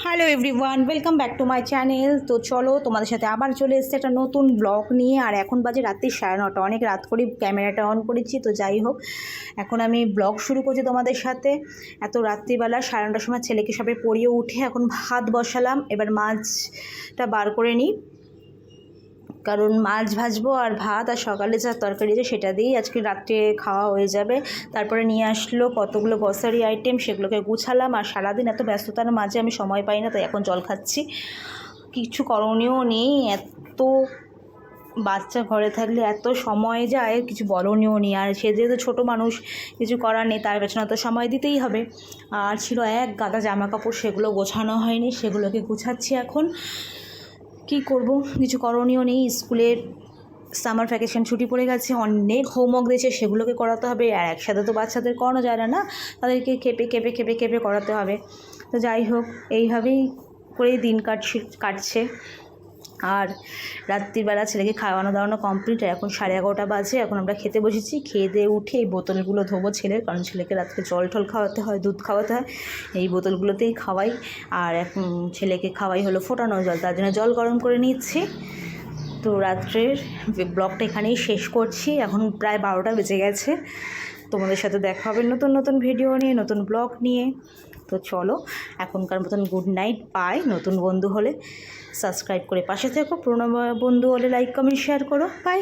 Hello everyone welcome back to my channel তো চলো, তোমাদের সাথে আবার চলে এসছে একটা নতুন ব্লগ নিয়ে। আর এখন বাজে রাত্রি সাড়ে নটা, অনেক রাত করে ক্যামেরাটা অন করেছি, তো যাই হোক। এখন আমি ব্লগ শুরু করছি তোমাদের সাথে। এত রাত্রিবেলা সাড়ে নটার সময় ছেলেকে সবাই পড়িয়ে উঠে এখন ভাত বসালাম। এবার মাছটা বার করে নিই। কারণ মাছ ভাজবো আর ভাত আর সকালে যা তরকারি আছে সেটা দিয়েই আজকে রাত্রে খাওয়া হয়ে যাবে। তারপরে নিয়ে আসলো কতগুলো গ্রসারি আইটেম সেগুলোকে গুছালাম আর সারাদিন এত ব্যস্ততার মাঝে আমি সময় পাই না, তাই এখন জল খাচ্ছি। কিছু করণীয় নেই, এত বাচ্চা ঘরে থাকলে এত সময় যায়, কিছু বলনীয় নেই। আর সে যেহেতু ছোটো মানুষ, কিছু করার নেই, তার পেছনে তো সময় দিতেই হবে। আর ছিল এক গাদা জামা কাপড় সেগুলো গোছানো হয়নি, সেগুলোকে গুছাচ্ছি এখন। কি করব? কিছু করণীয় নেই। স্কুলের সামার ভ্যাকেশন ছুটি পড়ে গেছে, অনেক হোমওয়ার্ক দিয়েছে, সেগুলোকে করাতে হবে। আর একসাথে তো বাচ্চাদের করানো যায় না না? তাদেরকে খেপে খেপে খেপে খেপে করাতে হবে। তো যাই হোক, এইভাবেই করেই দিন কাটছে কাটছে। আর রাত্রিবেলা ছেলেকে খাওয়ানো দাওয়ানো কমপ্লিট এখন সাড়ে এগারোটা বাজে, এখন আমরা খেতে বসেছি। খেয়ে দিয়ে উঠে এই বোতলগুলো ধোবো ছেলের, কারণ ছেলেকে রাত্রে জল টল খাওয়াতে হয়, দুধ খাওয়াতে হয়। এই বোতলগুলোতেই খাওয়াই। আর এখন ছেলেকে খাওয়াই হলো ফোটানো জল, তার জন্য জল গরম করে নিচ্ছি। তো রাত্রের ব্লগটা এখানেই শেষ করছি। এখন প্রায় বারোটা বেজে গেছে। তোমাদের সাথে দেখা হবে নতুন নতুন ভিডিও নিয়ে, নতুন ব্লগ নিয়ে। তো চলো, এখনকার মতন গুড নাইট পাই নতুন বন্ধু হলে সাবস্ক্রাইব করে পাশে থেকো। পুরোনো বন্ধু হলে লাইক কমেন্ট শেয়ার করো। বাই